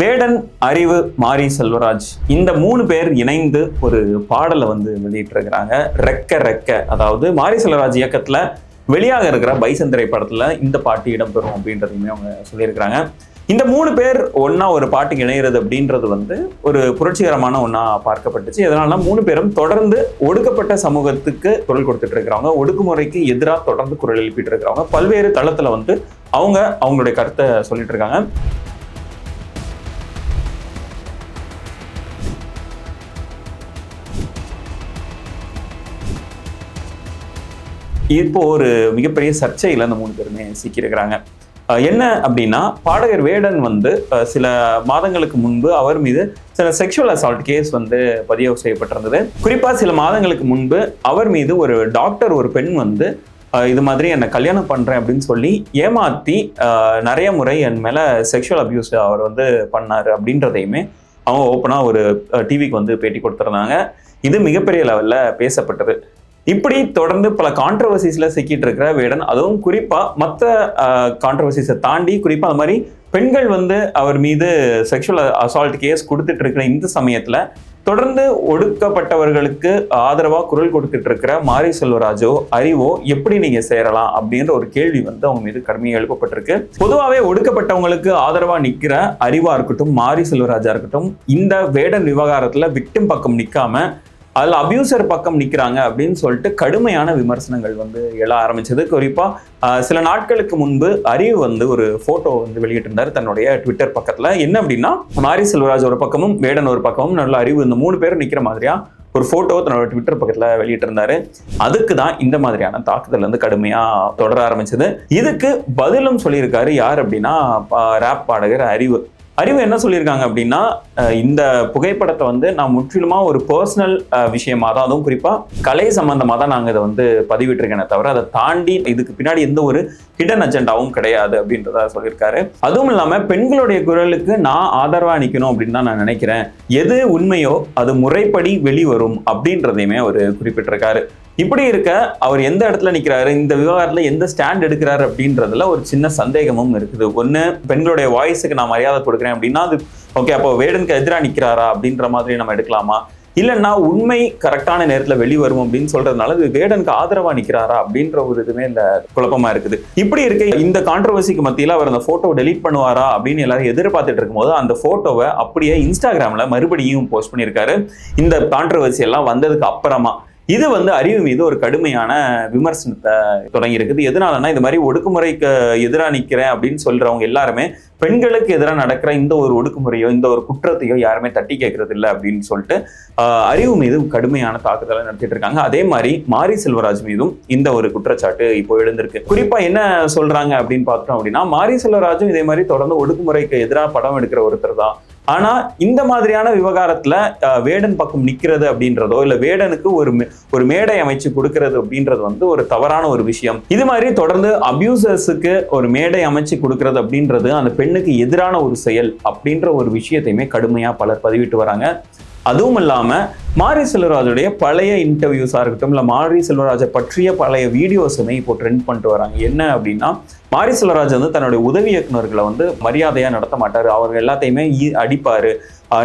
வேடன் அறிவு மாரி செல்வராஜ் இந்த மூணு பேர் இணைந்து ஒரு பாடலை வந்து வெளியிட்டிருக்கிறாங்க. ரெக்க ரெக்க. அதாவது மாரி செல்வராஜ் இயக்கத்துல வெளியாக இருக்கிற பைசன் திரைப்படத்துல இந்த பாட்டு இடம்பெறும் அப்படின்றதையுமே அவங்க சொல்லியிருக்கிறாங்க. இந்த மூணு பேர் ஒன்றா ஒரு பாட்டுக்கு இணையிறது அப்படின்றது வந்து ஒரு புரட்சிகரமான ஒன்றா பார்க்கப்பட்டுச்சு. இதனால மூணு பேரும் தொடர்ந்து ஒடுக்கப்பட்ட சமூகத்துக்கு குரல் கொடுத்துட்டு இருக்கிறாங்க ஒடுக்குமுறைக்கு எதிராக தொடர்ந்து குரல் எழுப்பிட்டு இருக்கிறவங்க பல்வேறு தளத்துல வந்து அவங்க அவங்களுடைய கருத்தை சொல்லிட்டு இருக்காங்க இப்போ ஒரு மிகப்பெரிய சர்ச்சையில் அந்த மூணு பேருமே சிக்கியிருக்கிறாங்க. என்ன அப்படின்னா பாடகர் வேடன் வந்து சில மாதங்களுக்கு முன்பு அவர் மீது சில செக்ஷுவல் அசால்ட் கேஸ் வந்து பதிவு செய்யப்பட்டிருந்தது. குறிப்பாக சில மாதங்களுக்கு முன்பு அவர் மீது ஒரு டாக்டர் ஒரு பெண் வந்து இது மாதிரி என்னை கல்யாணம் பண்ணுறேன் அப்படின்னு சொல்லி ஏமாத்தி நிறைய முறை என் மேலே செக்ஷுவல் அப்யூஸ் அவர் வந்து பண்ணார் அப்படின்றதையுமே அவங்க ஓப்பனாக ஒரு டிவிக்கு வந்து பேட்டி கொடுத்துருந்தாங்க. இது மிகப்பெரிய லெவலில் பேசப்பட்டது. இப்படி தொடர்ந்து பல கான்ட்ரவர்சிஸ்ல சிக்கிட்டு இருக்கிற வேடன் அதுவும் குறிப்பா மற்ற கான்ட்ரவர்சிஸை தாண்டி குறிப்பா அது மாதிரி பெண்கள் வந்து அவர் மீது செக்ஷுவல் அசால்ட் கேஸ் கொடுத்துட்டு இருக்கிற இந்த சமயத்துல தொடர்ந்து ஒடுக்கப்பட்டவர்களுக்கு ஆதரவாக குரல் கொடுத்துட்டு இருக்கிற மாரி செல்வராஜோ அறிவோ எப்படி நீங்க சேரலாம் அப்படின்ற ஒரு கேள்வி வந்து அவங்க மீது கடுமையாக எழுப்பப்பட்டிருக்கு. பொதுவாகவே ஒடுக்கப்பட்டவங்களுக்கு ஆதரவாக நிற்கிற அறிவா இருக்கட்டும் மாரி செல்வராஜா இருக்கட்டும் இந்த வேடன் விவகாரத்துல விக்டிம் பக்கம் நிற்காம அதில் அபியூசர் பக்கம் நிற்கிறாங்க அப்படின்னு சொல்லிட்டு கடுமையான விமர்சனங்கள் வந்து எழ ஆரம்பிச்சது. குறிப்பாக சில நாட்களுக்கு முன்பு அறிவு வந்து ஒரு ஃபோட்டோ வந்து வெளியிட்டிருந்தார் தன்னுடைய ட்விட்டர் பக்கத்தில். என்ன அப்படின்னா மாரி செல்வராஜ் ஒரு பக்கமும் வேடன் ஒரு பக்கமும் நல்ல அறிவு இந்த மூணு பேரும் நிற்கிற மாதிரியா ஒரு ஃபோட்டோ தன்னோட ட்விட்டர் பக்கத்தில் வெளியிட்டிருந்தாரு. அதுக்கு தான் இந்த மாதிரியான தாக்குதல் வந்து கடுமையாக தொடர ஆரம்பிச்சது. இதுக்கு பதிலும் சொல்லியிருக்காரு யார் அப்படின்னா ரேப் பாடகர் அறிவு. அறிவு என்ன சொல்லியிருக்காங்க அப்படின்னா இந்த புகைப்படத்தை வந்து நான் முற்றிலுமா ஒரு பர்சனல் விஷயமா தான் அதுவும் குறிப்பா கலை சம்பந்தமா தான் நாங்க இதை வந்து பதிவிட்டிருக்கேனே தவிர அதை தாண்டி இதுக்கு பின்னாடி எந்த ஒரு ஹிடன் அஜெண்டாவும் கிடையாது அப்படின்றத சொல்லியிருக்காரு. அதுவும் இல்லாம பெண்களுடைய குரலுக்கு நான் ஆதரவா நிக்கணும் அப்படின்னு தான் நான் நினைக்கிறேன். எது உண்மையோ அது முறைப்படி வெளிவரும் அப்படின்றதையுமே அவர் குறிப்பிட்டிருக்காரு. இப்படி இருக்க அவர் எந்த இடத்துல நிற்கிறாரு இந்த விவகாரத்தில் எந்த ஸ்டாண்ட் எடுக்கிறாரு அப்படின்றதுல ஒரு சின்ன சந்தேகமும் இருக்குது. ஒன்று பெண்களுடைய வாய்ஸுக்கு நான் மரியாதை கொடுக்குறேன் அப்படின்னா அது ஓகே அப்போ வேடனுக்கு எதிராக நிற்கிறாரா அப்படின்ற மாதிரி நம்ம எடுக்கலாமா? இல்லைன்னா உண்மை கரெக்டான நேரத்தில் வெளிவரும் அப்படின்னு சொல்றதுனால இது வேடனுக்கு ஆதரவாக நிற்கிறாரா அப்படின்ற ஒரு இதுவுமே இந்த குழப்பமா இருக்குது. இப்படி இருக்க இந்த கான்ட்ரவர்சிக்கு மத்தியில் அவர் அந்த ஃபோட்டோ டெலீட் பண்ணுவாரா அப்படின்னு எல்லாரும் எதிர்பார்த்துட்டு இருக்கும்போது அந்த ஃபோட்டோவை அப்படியே இன்ஸ்டாகிராமில் மறுபடியும் போஸ்ட் பண்ணியிருக்காரு. இந்த கான்ட்ரவர்சி எல்லாம் வந்ததுக்கு அப்புறமா இது வந்து அறிவு மீது ஒரு கடுமையான விமர்சனத்தை தொடங்கி இருக்குது எதனாலன்னா இந்த மாதிரி ஒடுக்குமுறைக்கு எதிராக நிற்கிறேன் அப்படின்னு சொல்றவங்க எல்லாருமே பெண்களுக்கு எதிராக நடக்கிற இந்த ஒரு ஒடுக்குமுறையோ இந்த ஒரு குற்றத்தையோ யாருமே தட்டி கேட்கறது இல்லை அப்படின்னு சொல்லிட்டு ஆஹ், அறிவு மீது கடுமையான தாக்குதலை நடத்திட்டு இருக்காங்க. அதே மாதிரி மாரி செல்வராஜ் மீதும் இந்த ஒரு குற்றச்சாட்டு இப்போ எழுந்திருக்கு. குறிப்பா என்ன சொல்றாங்க அப்படின்னு பார்த்தோம் அப்படின்னா மாரி செல்வராஜும் இதே மாதிரி தொடர்ந்து ஒடுக்குமுறைக்கு எதிராக படம் எடுக்கிற ஒருத்தர் தான். ஆனா இந்த மாதிரியான விவகாரத்துல வேடன் பக்கம் நிக்கிறது அப்படின்றதோ இல்ல வேடனுக்கு ஒரு மே- ஒரு மேடை அமைச்சு கொடுக்கறது அப்படின்றது வந்து ஒரு தவறான ஒரு விஷயம். இது மாதிரி தொடர்ந்து அபியூசர்ஸுக்கு ஒரு மேடை அமைச்சு கொடுக்கறது அப்படின்றது அந்த பெண்ணுக்கு எதிரான ஒரு செயல் அப்படின்ற ஒரு விஷயத்தையுமே கடுமையா பலர் பதிவிட்டு வராங்க. அதுவும் இல்லாமல் மாரி செல்வராஜுடைய பழைய இன்டர்வியூஸாக இருக்கட்டும் இல்லை மாரி செல்வராஜை பற்றிய பழைய வீடியோஸுமே இப்போ ட்ரெண்ட் பண்ணிட்டு வராங்க. என்ன அப்படின்னா மாரி செல்வராஜ் வந்து தன்னுடைய உதவி இயக்குனர்களை வந்து மரியாதையாக நடத்த மாட்டார். அவங்க எல்லாத்தையுமே ஈ-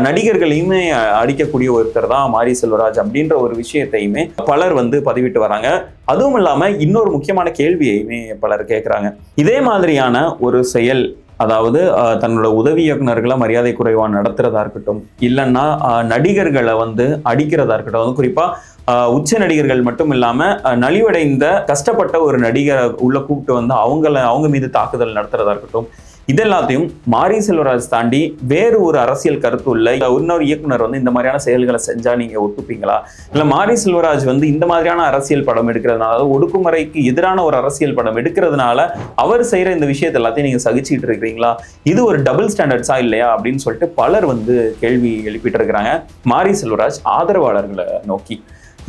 நடிகர்களையுமே அடிக்கக்கூடிய ஒருத்தர் தான் மாரி செல்வராஜ் அப்படின்ற ஒரு விஷயத்தையுமே பலர் வந்து பதிவிட்டு வராங்க. அதுவும் இல்லாமல் இன்னொரு முக்கியமான கேள்வியையுமே பலர் கேட்குறாங்க இதே மாதிரியான ஒரு செயல் அதாவது அஹ், தன்னோட உதவி இயக்குனர்களை மரியாதை குறைவாக நடத்துறதா இருக்கட்டும் இல்லைன்னா நடிகர்களை வந்து அடிக்கிறதா இருக்கட்டும் வந்து குறிப்பாக உச்ச நடிகர்கள் மட்டும் இல்லாம நலிவடைந்த கஷ்டப்பட்ட ஒரு நடிகரை உள்ள கூப்பிட்டு வந்து அவங்கள அவங்க மீது தாக்குதல் நடத்துறதா இருக்கட்டும் இதெல்லாத்தையும் மாரி செல்வராஜ் தாண்டி வேறு ஒரு அரசியல் கருத்து உள்ள இன்னொரு இயக்குனர் வந்து இந்த மாதிரியான செயல்களை செஞ்சா நீங்க ஒத்துப்பீங்களா? இல்ல மாரி செல்வராஜ் வந்து இந்த மாதிரியான அரசியல் படம் எடுக்கிறதுனால ஒடுக்குமுறைக்கு எதிரான ஒரு அரசியல் படம் எடுக்கிறதுனால அவர் செய்யற இந்த விஷயத்தை எல்லாத்தையும் நீங்க சகிச்சுட்டு இருக்கிறீங்களா? இது ஒரு டபுள் ஸ்டாண்டர்ட்ஸா இல்லையா? அப்படின்னு சொல்லிட்டு பலர் வந்து கேள்வி எழுப்பிட்டு இருக்கிறாங்க. மாரி செல்வராஜ் ஆதரவாளர்களை நோக்கி.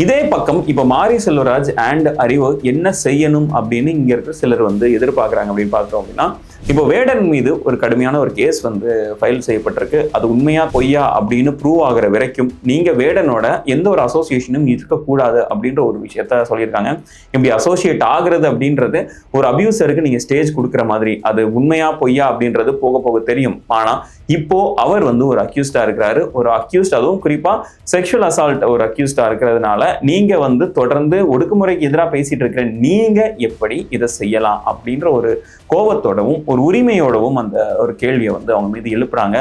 இதே பக்கம் இப்ப மாரி செல்வராஜ் அண்ட் அறிவு என்ன செய்யணும் அப்படின்னு இங்க இருக்கிற சிலர் வந்து எதிர்பார்க்குறாங்க அப்படின்னு பார்த்தோம் அப்படின்னா இப்போ வேடன் மீது ஒரு கடுமையான ஒரு கேஸ் வந்து ஃபைல் செய்யப்பட்டிருக்கு. அது உண்மையா பொய்யா அப்படின்னு ப்ரூவ் ஆகுற வரைக்கும் நீங்க வேடனோட எந்த ஒரு அசோசியேஷனும் இருக்கக்கூடாது அப்படின்ற ஒரு விஷயத்த சொல்லியிருக்காங்க. இப்படி அசோசியேட் ஆகுறது அப்படின்றது ஒரு அபியூசருக்கு நீங்க ஸ்டேஜ் கொடுக்குற மாதிரி அது உண்மையா பொய்யா அப்படின்றது போக போக தெரியும். ஆனா இப்போ அவர் வந்து ஒரு அக்யூஸ்டா இருக்கிறாரு. ஒரு அக்யூஸ்ட் அதுவும் குறிப்பா செக்ஷுவல் அசால்ட் ஒரு அக்யூஸ்டா இருக்கிறதுனால நீங்க வந்து தொடர்ந்து ஒடுக்குமுறைக்கு எதிராக பேசிட்டு இருக்கிற நீங்க எப்படி இதை செய்யலாம் அப்படின்ற ஒரு கோபத்தோடவும் ஒரு உரிமையோடவும் அந்த ஒரு கேள்வியை வந்து அவங்க மீது எழுப்புறாங்க.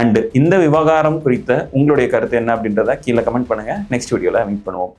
அண்ட் இந்த விவகாரம் குறித்த உங்களுடைய கருத்து என்ன அப்படின்றத கீழே கமெண்ட் பண்ணுங்க. நெக்ஸ்ட் வீடியோல மீட் பண்ணுவோம்.